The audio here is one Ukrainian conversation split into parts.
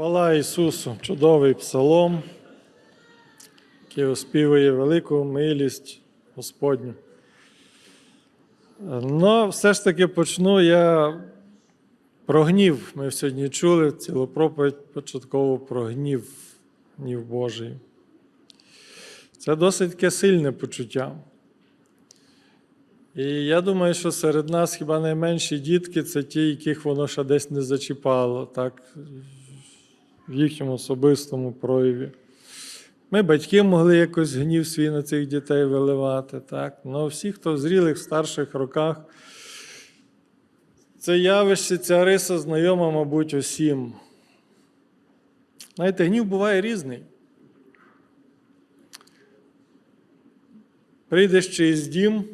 Хвала Ісусу, чудовий псалом, який оспівує велику милість Господню. Ну, все ж таки почну я про гнів. Ми сьогодні чули цілу проповідь початково про гнів, гнів Божий. Це досить таке сильне почуття. І я думаю, що серед нас хіба найменші дітки це ті, яких воно ще десь не зачіпало, так, в їхньому особистому прояві. Ми, батьки, могли якось гнів свій на цих дітей виливати. так. Але всі, хто в зрілих, старших роках, це явище, ця риса знайома, мабуть, усім. Знаєте, гнів буває різний. Прийдеш через дім,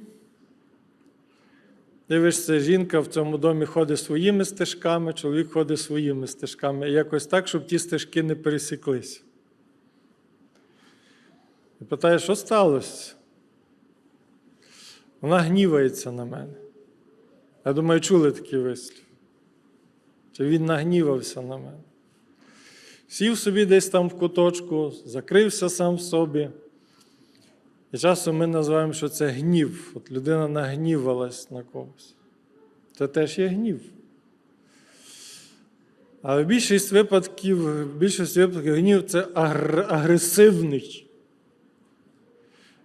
дивишся, жінка в цьому домі ходить своїми стежками, чоловік ходить своїми стежками. І якось так, щоб ті стежки не пересіклися. І питає, що сталося? Вона гнівається на мене. Я думаю, чули такий вислів. Чи він нагнівався на мене? Сів собі десь там в куточку, закрився сам в собі. І часом ми називаємо, що це гнів. От людина нагнівалась на когось. Це теж є гнів. Але в більшість випадків, в більшості випадків гнів це агр- агресивний.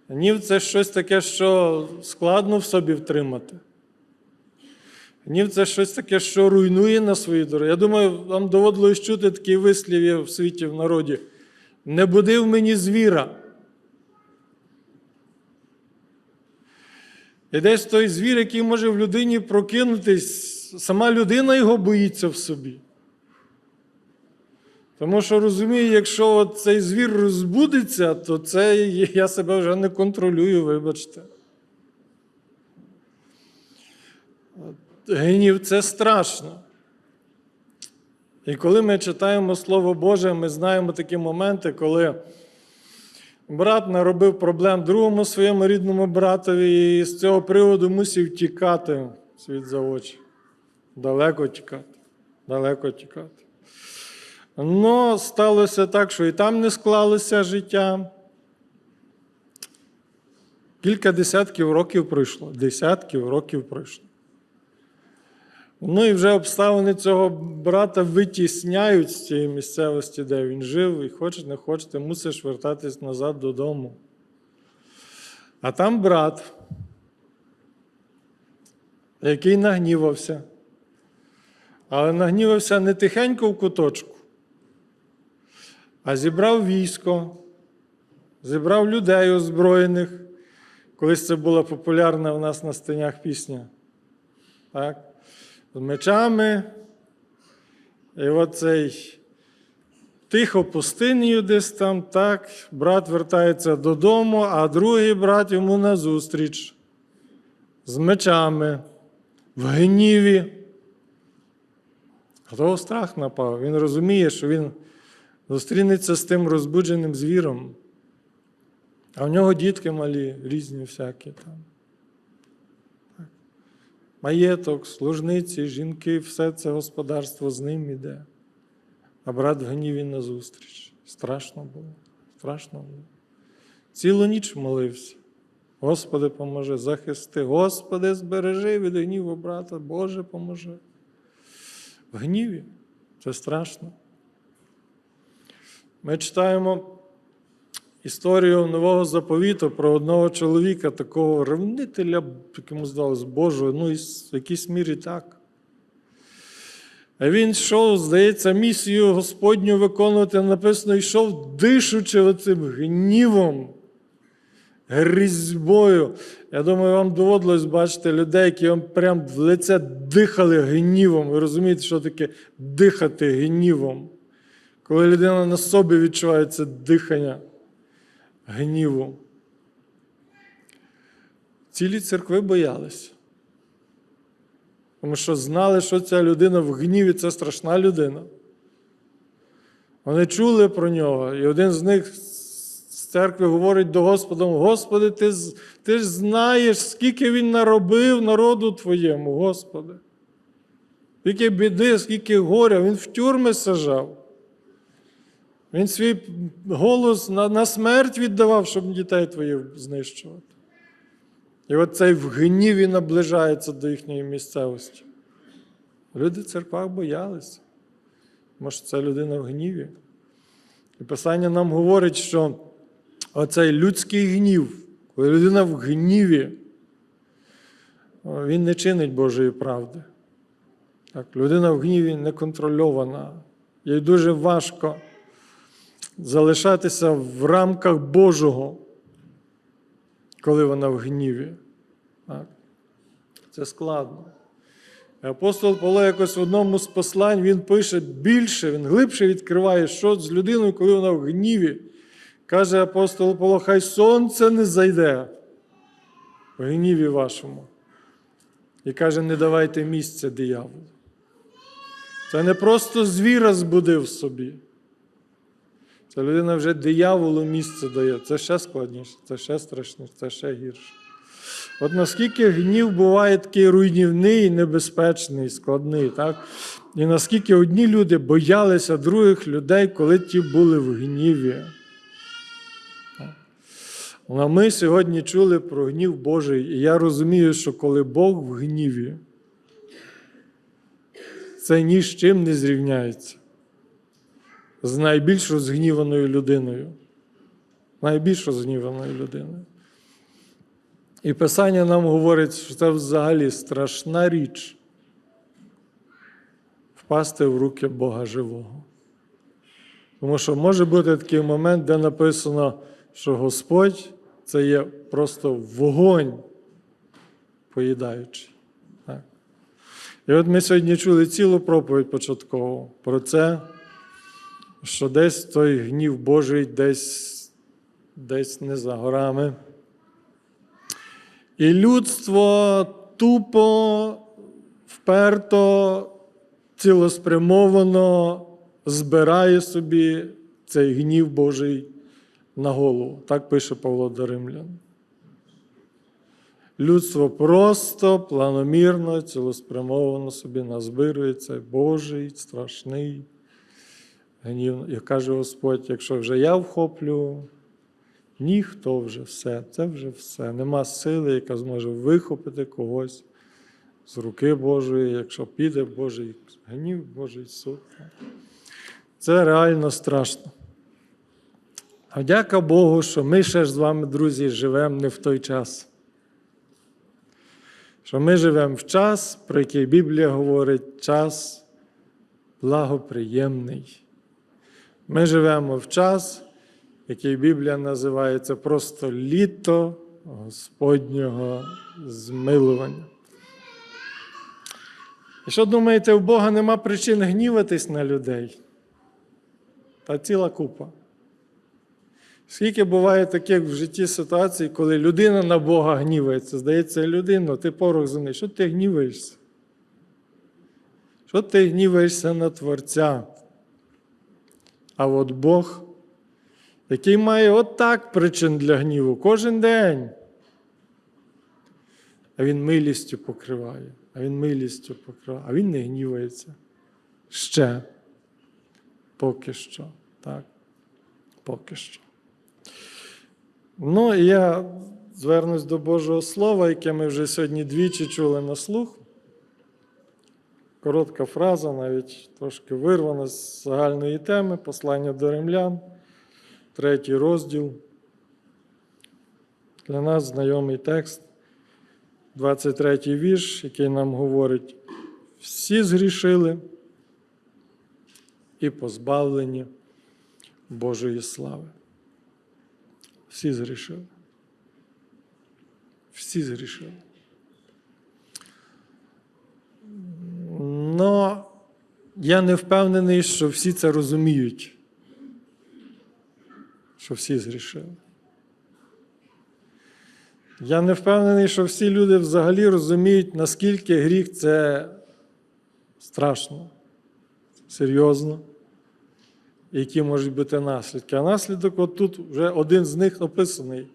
Гнів це щось таке, що складно в собі втримати. Гнів це щось таке, що руйнує на свої дороги. Я думаю, вам доводилось чути такий вислів в світі, в народі. Не будив мені звіра. І десь той звір, який може в людині прокинутись, сама людина його боїться в собі. Тому що розумію, якщо цей звір розбудеться, то це я себе вже не контролюю, вибачте. Гнів це страшно. І коли ми читаємо Слово Боже, ми знаємо такі моменти, коли брат наробив проблем другому своєму рідному братові, і з цього приводу мусив тікати світ за очі. Далеко тікати. Далеко тікати. Ну, сталося так, що і там не склалося життя. Кілька десятків років пройшло. Десятків років пройшло. Ну і вже обставини цього брата витісняють з цієї місцевості, де він жив, і хочеш, не хочеш, ти мусиш вертатись назад додому. А там брат, який нагнівався, але нагнівався не тихенько в куточку, а зібрав військо, зібрав людей озброєних. Колись це була популярна в нас на стенях пісня. Так? З мечами. І оцей тихо пустинію десь там, так, брат вертається додому, а другий брат йому назустріч з мечами, в гніві. А того страх напав. Він розуміє, що він зустрінеться з тим розбудженим звіром. А в нього дітки малі, різні всякі там. Маєток, служниці, жінки, все це господарство з ним іде. А брат в гніві назустріч. Страшно було. Страшно було. Цілу ніч молився. Господи, поможи, захисти. Господи, збережи від гніву брата, Боже поможи. В гніві це страшно. Ми читаємо історію нового заповіту про одного чоловіка, такого ревнителя, якому здалось Божого, ну і в якійсь мірі так. А він йшов, здається, місію Господню виконувати, написано, йшов, дишучи оцим гнівом, грізьбою. Я думаю, вам доводилось бачити людей, які вам прям в лице дихали гнівом. Ви розумієте, що таке дихати гнівом? Коли людина на собі відчуває це дихання гніву. Цілі церкви боялися. Тому що знали, що ця людина в гніві це страшна людина. Вони чули про нього, і один з них з церкви говорить до Господа: Господи, ти, ти ж знаєш, скільки він наробив народу Твоєму, Господи. Скільки біди, скільки горя, він в тюрми сажав. Він свій голос на, на смерть віддавав, щоб дітей твоїх знищувати. І от цей в гніві наближається до їхньої місцевості. Люди в церквах боялися. Може, це людина в гніві. І Писання нам говорить, що оцей людський гнів, коли людина в гніві, він не чинить Божої правди. Так, людина в гніві неконтрольована. Їй дуже важко залишатися в рамках Божого, коли вона в гніві. Це складно. Апостол Павло якось в одному з послань він пише більше, він глибше відкриває, що з людиною, коли вона в гніві. Каже апостол Павло, хай сонце не зайде в гніві вашому. І каже, не давайте місця дияволу. Це не просто звіра збудив собі. Це людина вже дияволу місце дає. Це ще складніше, це ще страшніше, це ще гірше. От наскільки гнів буває такий руйнівний, небезпечний, складний, так? і наскільки одні люди боялися других людей, коли ті були в гніві. А ми сьогодні чули про гнів Божий, і я розумію, що коли Бог в гніві, це ні з чим не зрівняється з найбільш розгніваною людиною. Найбільш розгніваною людиною. І Писання нам говорить, що це взагалі страшна річ впасти в руки Бога живого. Тому що може бути такий момент, де написано, що Господь це є просто вогонь поїдаючий. І от ми сьогодні чули цілу проповідь початкову про це, що десь той гнів Божий десь, десь не за горами. І людство тупо, вперто, цілеспрямовано збирає собі цей гнів Божий на голову. Так пише Павло до Римлян. Людство просто, планомірно, цілеспрямовано собі назбирує цей Божий, страшний гнів. І каже Господь, якщо вже я вхоплю, ніхто вже все, це вже все. Нема сили, яка зможе вихопити когось з руки Божої, якщо піде Божий гнів, Божий суд. Це реально страшно. А дяка Богу, що ми ще ж з вами, друзі, живемо не в той час. Що ми живемо в час, про який Біблія говорить, час благоприємний. Ми живемо в час, який Біблія називає це просто літо Господнього змилування. І що думаєте, у Бога нема причин гніватись на людей? Та ціла купа. Скільки буває таких в житті ситуацій, коли людина на Бога гнівається, здається, людина, ти порох за неї. Що ти гніваєшся? Що ти гніваєшся на Творця? А от Бог, який має отак причин для гніву кожен день. А він милістю покриває, а він милістю покриває, а він не гнівається. Ще. Поки що. Так? Поки що. Ну, і я звернусь до Божого Слова, яке ми вже сьогодні двічі чули на слух. Коротка фраза, навіть трошки вирвана з загальної теми, послання до римлян, третій розділ. Для нас знайомий текст, 23 вірш, який нам говорить: всі згрішили і позбавлені Божої слави. Всі згрішили. Всі згрішили. Но я не впевнений, що всі це розуміють, що всі згрішили. Я не впевнений, що всі люди взагалі розуміють, наскільки гріх це страшно, серйозно, і які можуть бути наслідки. А наслідок от тут вже один з них описаний.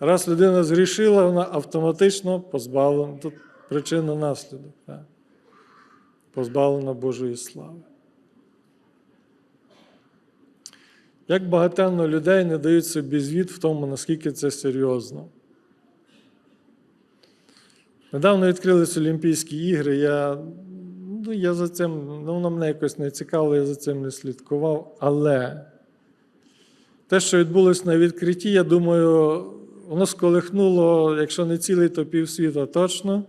Раз людина згрішила, вона автоматично позбавлена. Тут причина наслідок. Позбавлена Божої слави. Як багатенно людей не дають собі звіт в тому, наскільки це серйозно. Недавно відкрились Олімпійські ігри. Я, ну, я за цим, ну, воно мене якось не цікаво, я за цим не слідкував. Але те, що відбулось на відкритті, я думаю, воно сколихнуло, якщо не цілий, то півсвіта точно.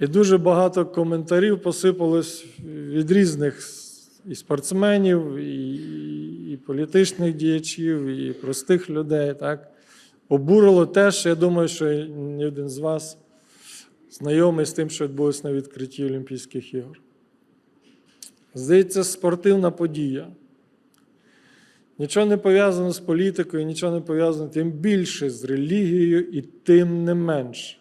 І дуже багато коментарів посипалось від різних і спортсменів, і, і політичних діячів, і простих людей. Так? Обурило те, що я думаю, що ні один з вас знайомий з тим, що відбулося на відкритті Олімпійських ігор. Здається, спортивна подія. Нічого не пов'язано з політикою, нічого не пов'язано тим більше з релігією і тим не менше.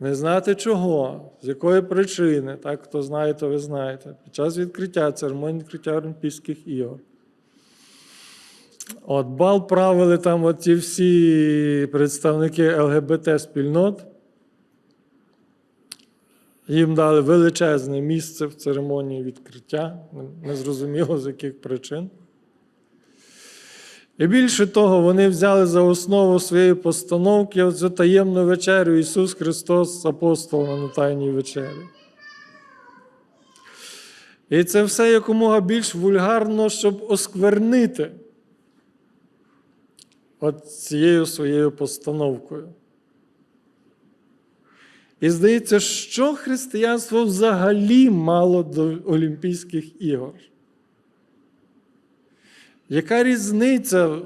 Не знати чого, з якої причини, так, хто знає, то ви знаєте, під час відкриття церемонії відкриття Олімпійських ігор. От бал правили там от ці всі представники ЛГБТ-спільнот. Їм дали величезне місце в церемонії відкриття, незрозуміло з яких причин. І більше того, вони взяли за основу своєї постановки оцю таємну вечерю Ісус Христос з апостолами на Тайній вечері. І це все якомога більш вульгарно, щоб осквернити от цією своєю постановкою. І здається, що християнство взагалі мало до Олімпійських ігор? Яка різниця,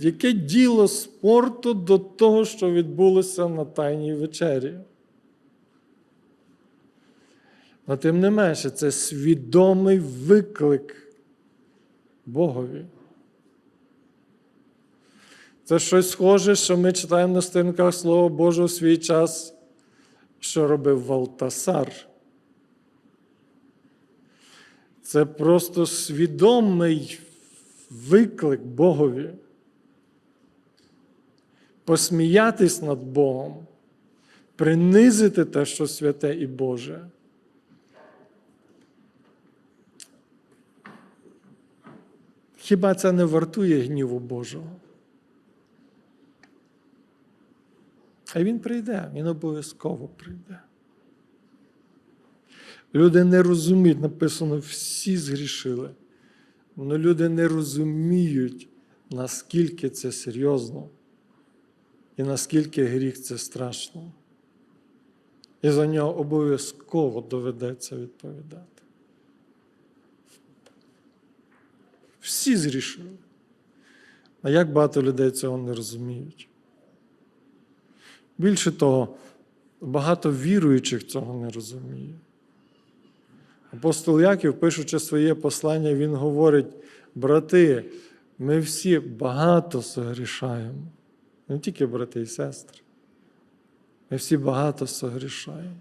яке діло спорту до того, що відбулося на Тайній вечері? Але тим не менше, це свідомий виклик Богові. Це щось схоже, що ми читаємо на сторінках Слова Божого в свій час, що робив Валтасар. Це просто свідомий виклик Богові. Посміятись над Богом, принизити те, що святе і Боже. Хіба це не вартує гніву Божого? А він прийде, він обов'язково прийде. Люди не розуміють, написано, всі згрішили. Але люди не розуміють, наскільки це серйозно і наскільки гріх це страшно. І за нього обов'язково доведеться відповідати. Всі зрішили. А як багато людей цього не розуміють? Більше того, багато віруючих цього не розуміє. Апостол Яків, пишучи своє послання, він говорить: брати, ми всі багато согрішаємо. Не тільки брати і сестри. Ми всі багато согрішаємо.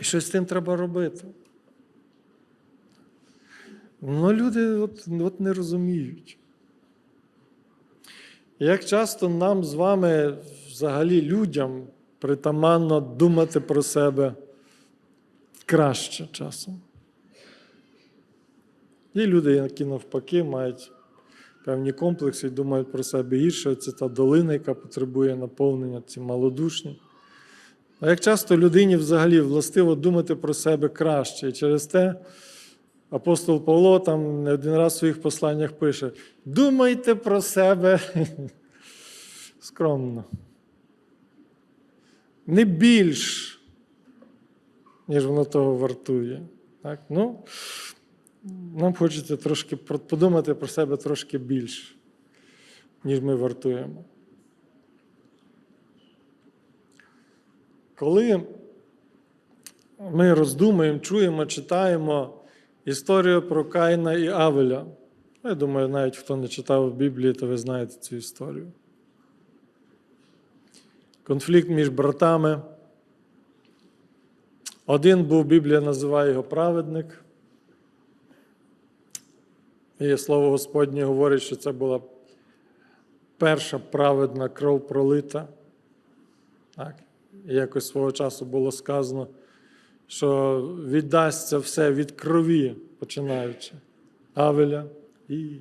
І щось з тим треба робити. Ну, люди от, от не розуміють. Як часто нам з вами, взагалі, людям притаманно думати про себе краще часом. Є люди, які навпаки мають певні комплекси і думають про себе гірше. Це та долина, яка потребує наповнення, ці малодушні. А як часто людині взагалі властиво думати про себе краще. І через те апостол Павло там не один раз в своїх посланнях пише: думайте про себе скромно. Не більш ніж воно того вартує. Так? Ну, Нам хочеться трошки подумати про себе трошки більше, ніж ми вартуємо. Коли ми роздумуємо, чуємо, читаємо історію про Каїна і Авеля, я думаю, навіть хто не читав в Біблії, то ви знаєте цю історію. Конфлікт між братами. Один був, Біблія називає його праведник. І слово Господнє говорить, що це була перша праведна кров пролита. Так. І якось свого часу було сказано, що віддасться все від крові, починаючи Авеля і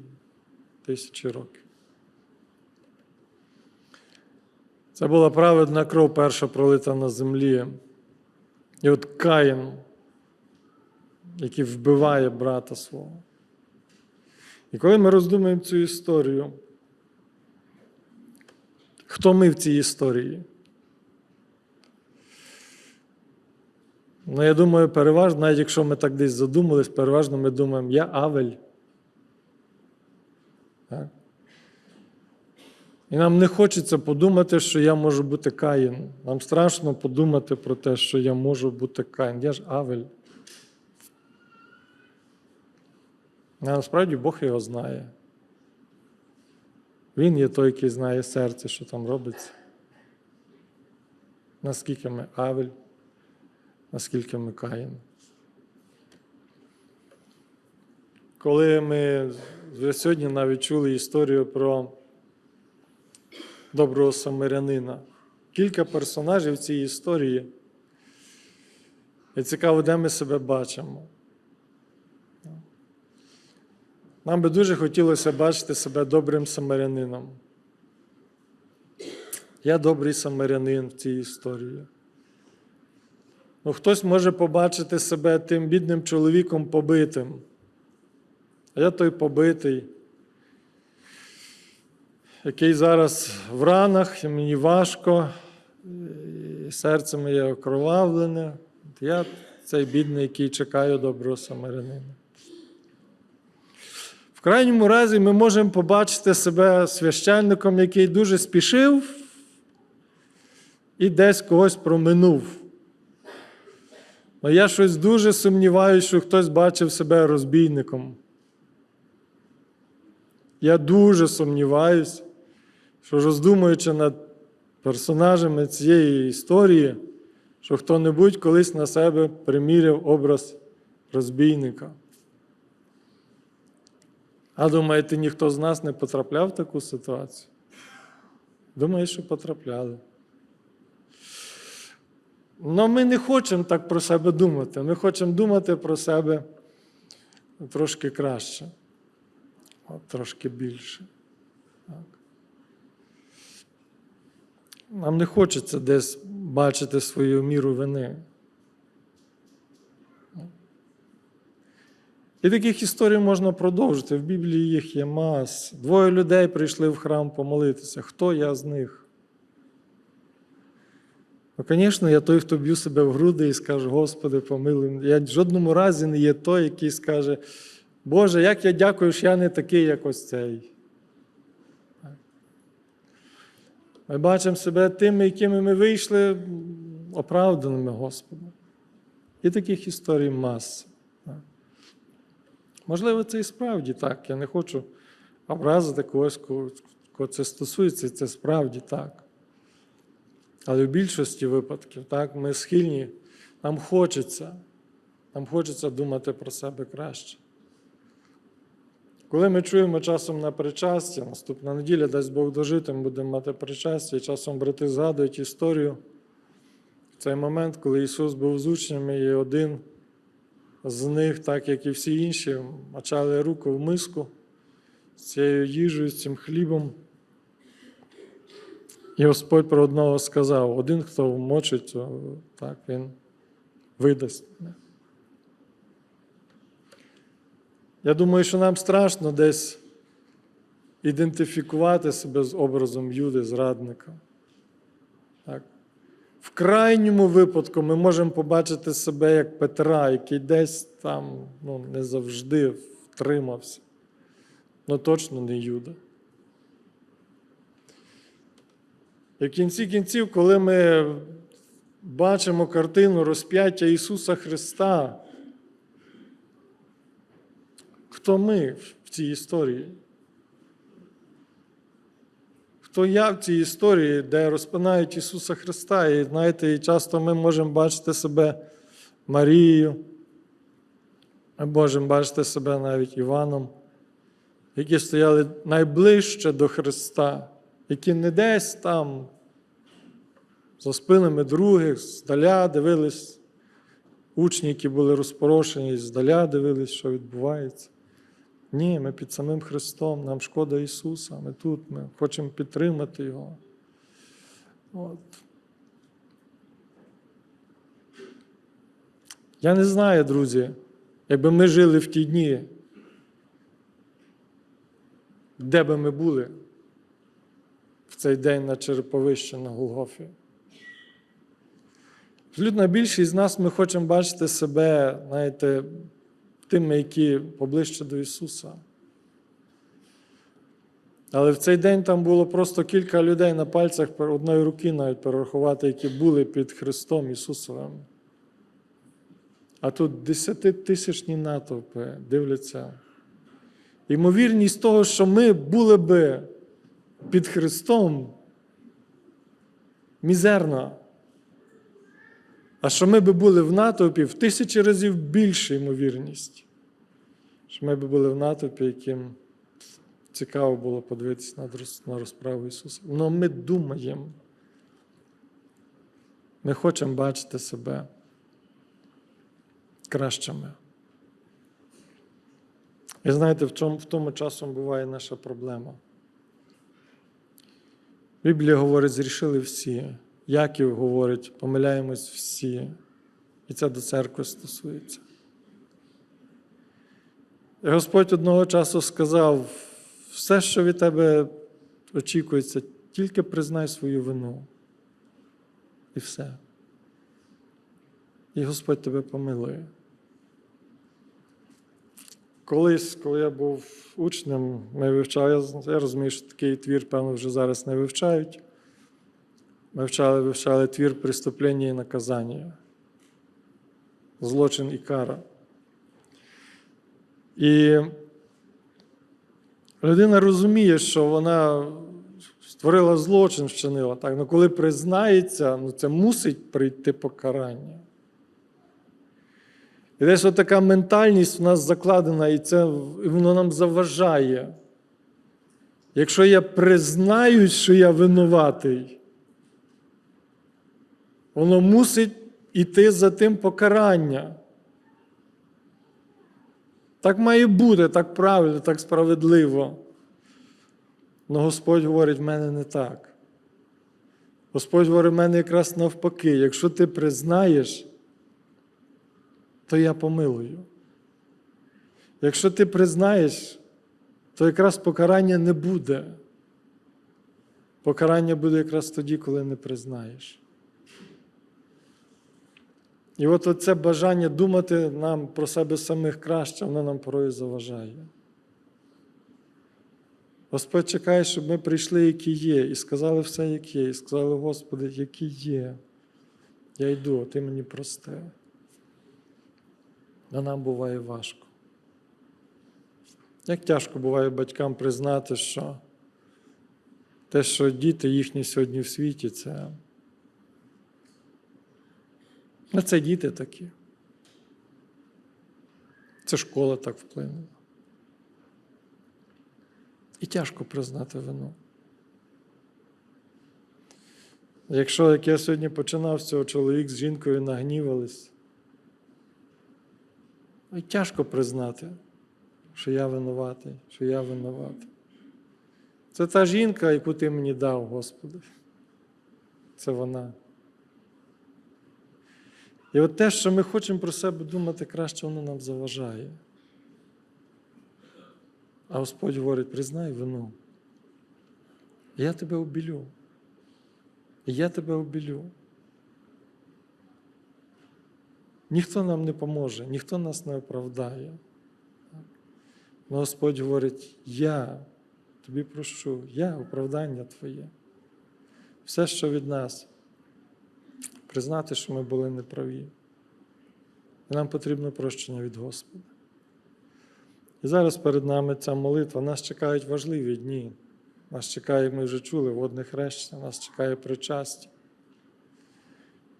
тисячі років. Це була праведна кров перша пролита на землі. І от Каїн, який вбиває брата свого. І коли ми роздумуємо цю історію, хто ми в цій історії? Ну, я думаю, переважно, навіть якщо ми так десь задумались, переважно ми думаємо, я Авель. Так? І нам не хочеться подумати, що я можу бути Каїн. Нам страшно подумати про те, що я можу бути Каїн. Я ж Авель. Насправді Бог його знає. Він є той, який знає серце, що там робиться. Наскільки ми Авель, наскільки ми Каїн. Коли ми вже сьогодні навіть чули історію про доброго самарянина, кілька персонажів цій історії. І цікаво, де ми себе бачимо. Нам би дуже хотілося бачити себе добрим самарянином. Я добрий самарянин в цій історії. Ну, хтось може побачити себе тим бідним чоловіком побитим. А я той побитий, який зараз в ранах, мені важко, і серце моє окровавлене. Я цей бідний, який чекає доброго самарянина. В крайньому разі ми можемо побачити себе священником, який дуже спішив і десь когось проминув. Але я щось дуже сумніваюся, що хтось бачив себе розбійником. Я дуже сумніваюся, що роздумуючи над персонажами цієї історії, що хто-небудь колись на себе приміряв образ розбійника. А думаєте, ніхто з нас не потрапляв в таку ситуацію? Думаю, що потрапляли. Але ми не хочемо так про себе думати. Ми хочемо думати про себе трошки краще, трошки більше. Так. Нам не хочеться десь бачити свою міру вини. І таких історій можна продовжити. В Біблії їх є мас. Двоє людей прийшли в храм помолитися. Хто я з них? Ну, звісно, я той, хто б'ю себе в груди і скаже, Господи, помилуй. Я в жодному разі не є той, який скаже, Боже, як я дякую, що я не такий, як ось цей. Ми бачимо себе тими, якими ми вийшли оправданими Господом. І таких історій маса. Можливо, це і справді так. Я не хочу образити когось, кого це стосується, і це справді так. Але в більшості випадків так, ми схильні, нам хочеться, нам хочеться думати про себе краще. Коли ми чуємо часом на причасті, наступна неділя, дасть Бог дожити, ми будемо мати причастя, і часом брати згадують історію. В цей момент, коли Ісус був з учнями, і один з них, так як і всі інші, мачали руку в миску з цією їжею, з цим хлібом. І Господь про одного сказав: один, хто вмочить, так, він видасть. Я думаю, що нам страшно десь ідентифікувати себе з образом Юди, зрадника. Так. В крайньому випадку ми можемо побачити себе як Петра, який десь там ну, не завжди втримався. Ну точно не Юда. І в кінці кінців, коли ми бачимо картину розп'яття Ісуса Христа, хто ми в цій історії? Хто я в цій історії, де розпинають Ісуса Христа, і знаєте, і часто ми можемо бачити себе Марією, ми можемо бачити себе навіть Іваном, які стояли найближче до Христа, які не десь там за спинами других, здаля дивились учні, які були розпорошені, здаля дивились, що відбувається. Ні, ми під самим Христом, нам шкода Ісуса, ми тут, ми хочемо підтримати Його. От. Я не знаю, друзі, якби ми жили в ті дні, де би ми були в цей день на Череповищі на Голгофі. Абсолютно більшість з нас ми хочемо бачити себе, знаєте, тими, які поближче до Ісуса. Але в цей день там було просто кілька людей на пальцях одної руки навіть перерахувати, які були під Христом Ісусовим. А тут десятитисячні натовпи дивляться. Ймовірність того, що ми були би під Христом, мізерна. А що ми би були в натовпі в тисячі разів більша ймовірність. Що ми би були в натовпі, яким цікаво було подивитися на розправу Ісуса. Але ми думаємо. Ми хочемо бачити себе кращими. І знаєте, в чому в тому часом буває наша проблема. Біблія говорить, зрішили всі. Яків говорить, помиляємось всі. І це до церкви стосується. І Господь одного часу сказав: все, що від тебе очікується, тільки признай свою вину. І все. І Господь тебе помилує. Колись, коли я був учнем, ми вивчали, я розумію, що такий твір, певно, вже зараз не вивчають. Ми вивчали, вивчали твір преступлення і наказання, злочин і кара. І людина розуміє, що вона створила злочин, вчинила. Так? Ну, коли признається, ну, це мусить прийти покарання. І десь така ментальність в нас закладена, і це і воно нам заважає. Якщо я признаюсь, що я винуватий, воно мусить іти за тим покарання. Так має бути, так правильно, так справедливо. Але Господь говорить, в мене не так. Господь говорить, в мене якраз навпаки. Якщо ти признаєш, то я помилую. Якщо ти признаєш, то якраз покарання не буде. Покарання буде якраз тоді, коли не признаєш. І от це бажання думати нам про себе самих краще, воно нам порою заважає. Господь чекає, щоб ми прийшли, які є, і сказали все, як є, і сказали, Господи, які є. Я йду, а ти мені прости. А нам буває важко. Як тяжко буває батькам признати, що те, що діти їхні сьогодні в світі, це Ну, це діти такі. Це школа так вплинула. І тяжко признати вину. Якщо, як я сьогодні починав з цього чоловік з жінкою нагнівались, тяжко признати, що я винуватий, що я винуватий. Це та жінка, яку ти мені дав, Господи. Це вона. І от те, що ми хочемо про себе думати краще, воно нам заважає. А Господь говорить, признай вину. Я тебе обілю. Я тебе обілю. Ніхто нам не поможе, ніхто нас не оправдає. Но Господь говорить, я тобі прощу, я оправдання Твоє. Все, що від нас признати, що ми були неправі. І нам потрібно прощення від Господа. І зараз перед нами ця молитва. Нас чекають важливі дні. Нас чекає, ми вже чули, водне хрещення, нас чекає причастя.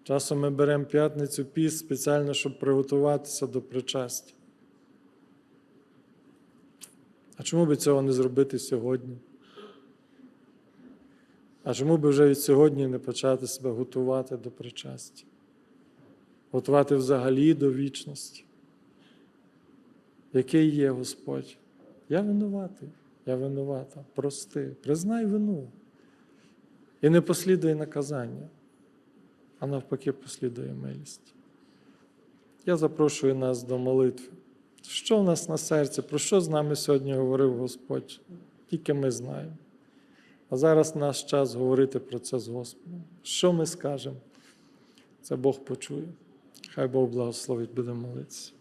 Часом ми беремо п'ятницю піст спеціально, щоб приготуватися до причастя. А чому би цього не зробити сьогодні? А чому би вже від сьогодні не почати себе готувати до причастя? готувати взагалі до вічності. Який є Господь? Я винуватий, я винувата. Прости, признай вину. І не послідує наказання, а навпаки, послідує милість. Я запрошую нас до молитви. Що в нас на серці, про що з нами сьогодні говорив Господь? Тільки ми знаємо. А зараз наш час говорити про це з Господом. Що ми скажемо? Це Бог почує. Хай Бог благословить, будемо молитися.